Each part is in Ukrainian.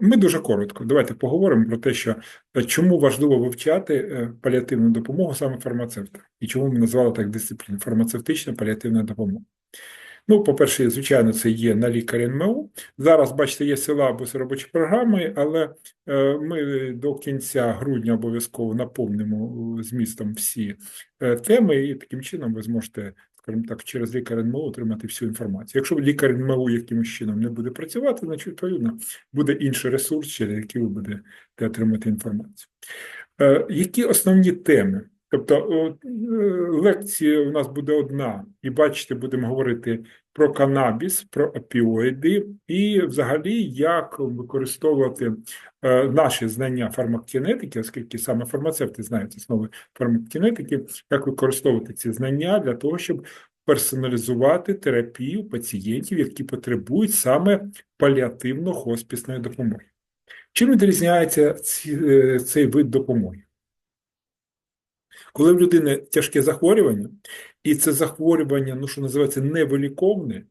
Ми дуже коротко. Давайте поговоримо про те, що е, чому важливо вивчати е, паліативну допомогу саме фармацевта, і чому ми назвали так дисципліну фармацевтична паліативна допомога. Ну, по-перше, звичайно, це є на лікарі НМУ. Зараз, бачите, є силабус робочі програми, але е, ми до кінця грудня обов'язково наповнимо змістом всі теми, і таким чином ви зможете скажімо так, через лікар НМО отримати всю інформацію. Якщо лікар НМО якимось чином не буде працювати, значить відповідно буде інший ресурс, через який ви будете отримати інформацію. Е, Які основні теми? Тобто е, лекція у нас буде одна, і бачите, будемо говорити про канабіс, про опіоїди, і взагалі як використовувати е, наші знання фармакокінетики, оскільки саме фармацевти знають основи фармакокінетики, як використовувати ці знання для того, щоб персоналізувати терапію пацієнтів, які потребують саме паліативно-хоспісної допомоги. Чим відрізняється е, цей вид допомоги? Коли в людини тяжке захворювання, і це захворювання, ну що називається, невиліковне,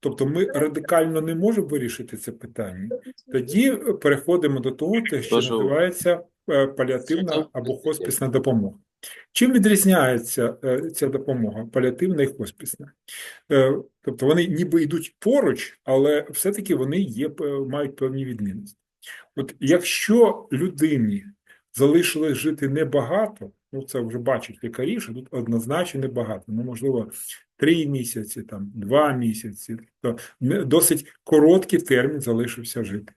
тобто ми радикально не можемо вирішити це питання, тоді переходимо до того, що називається е, паліативна або хоспісна допомога. Чим відрізняється е, ця допомога паліативна і хоспісна? Е, тобто вони ніби йдуть поруч, але все-таки вони є, мають певні відмінності. От якщо людині залишилось жити небагато, ну це вже бачать лікарі, що тут однозначно небагато, ну, можливо, три місяці, там, два місяці, то досить короткий термін залишився жити.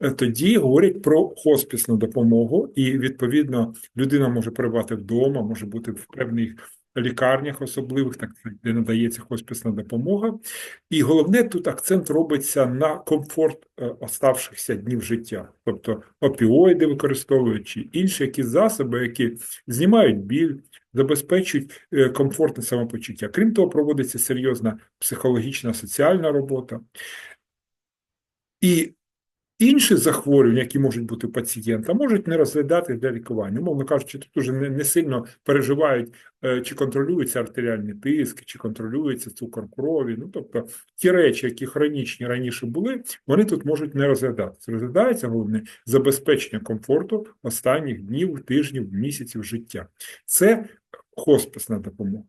Е, тоді говорять про хоспісну допомогу, і відповідно людина може перебувати вдома, може бути в певних лікарнях особливих, так де надається хоспісна допомога. І головне тут акцент робиться на комфорт е, оставшихся днів життя, тобто опіоїди використовують чи інші якісь засоби, які знімають біль, забезпечують е, комфортне самопочуття. Крім того, проводиться серйозна психологічна соціальна робота. І Інші захворювання, які можуть бути у пацієнта, можуть не розглядати для лікування. Мовно кажучи, тут уже не, не сильно переживають, е, чи контролюється артеріальний тиск, чи контролюється цукор крові. Ну тобто ті речі, які хронічні раніше були, вони тут можуть не розглядатися. Розглядається головне забезпечення комфорту останніх днів, тижнів, місяців життя. Це хосписна допомога.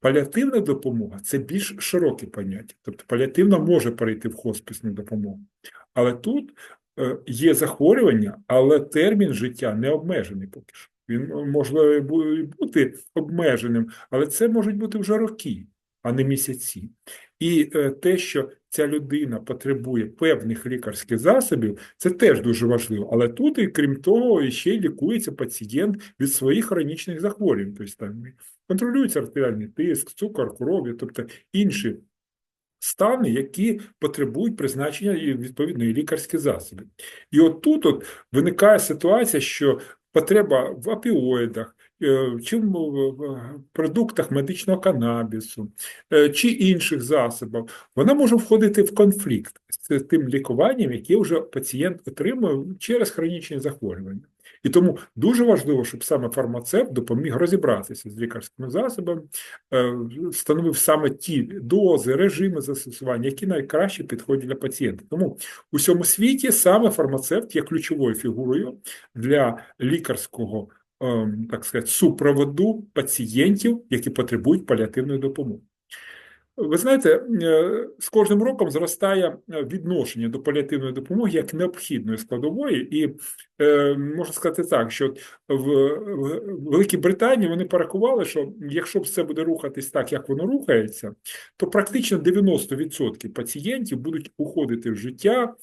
Паліативна допомога це більш широке поняття. Тобто паліативна може перейти в хосписну допомогу. Але тут е, є захворювання, але термін життя не обмежений поки що. Він може бути обмеженим, але це можуть бути вже роки, а не місяці. І е, те, що ця людина потребує певних лікарських засобів, це теж дуже важливо. Але тут, і крім того, ще й лікується пацієнт від своїх хронічних захворювань. Тобто там контролюється артеріальний тиск, цукор крові, тобто інші стани, які потребують призначення відповідної лікарські засоби. І от тут от виникає ситуація, що потреба в опіоїдах, е, чи в продуктах медичного канабісу, е, чи інших засобів, вона може входити в конфлікт з тим лікуванням, яке вже пацієнт отримує через хронічні захворювання. І тому дуже важливо, щоб саме фармацевт допоміг розібратися з лікарськими засобами, е, встановив саме ті дози, режими застосування, які найкраще підходять для пацієнта. Тому у всьому світі саме фармацевт є ключовою фігурою для лікарського ем, так сказати, супроводу пацієнтів, які потребують паліативної допомоги. Ви знаєте, е, з кожним роком зростає е, відношення до паліативної допомоги як необхідної складової, і е, можна сказати так, що в Великій Британії вони порахували, що якщо все буде рухатись так, як воно рухається, то практично 90% пацієнтів будуть уходити в життя.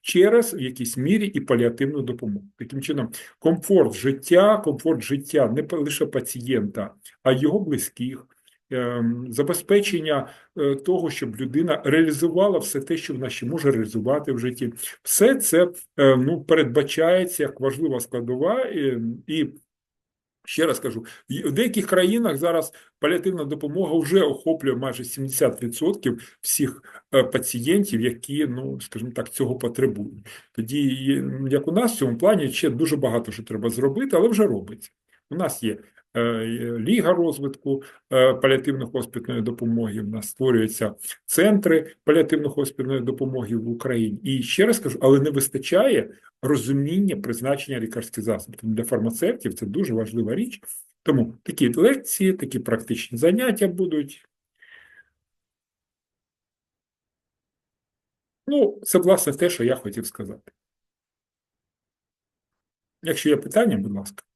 Через в якійсь мірі і паліативну допомогу. Таким чином, комфорт життя, комфорт життя не лише пацієнта, а його близьких, забезпечення е, того, щоб людина реалізувала все те, що вона ще може реалізувати в житті. Все це е, ну, передбачається як важлива складова і. Ще раз кажу, в деяких країнах зараз паліативна допомога вже охоплює майже 70% всіх е, пацієнтів, які, ну скажімо так, цього потребують. Тоді, як у нас в цьому плані ще дуже багато що треба зробити, але вже робиться. У нас є ліга розвитку е, паліативно-хоспітної допомоги. В нас створюються центри паліативно-хоспітної допомоги в Україні. І ще раз кажу, але не вистачає розуміння призначення лікарських засобів. Для фармацевтів це дуже важлива річ. Тому такі лекції, такі практичні заняття будуть. Ну, це власне те, що я хотів сказати. Якщо є питання, будь ласка.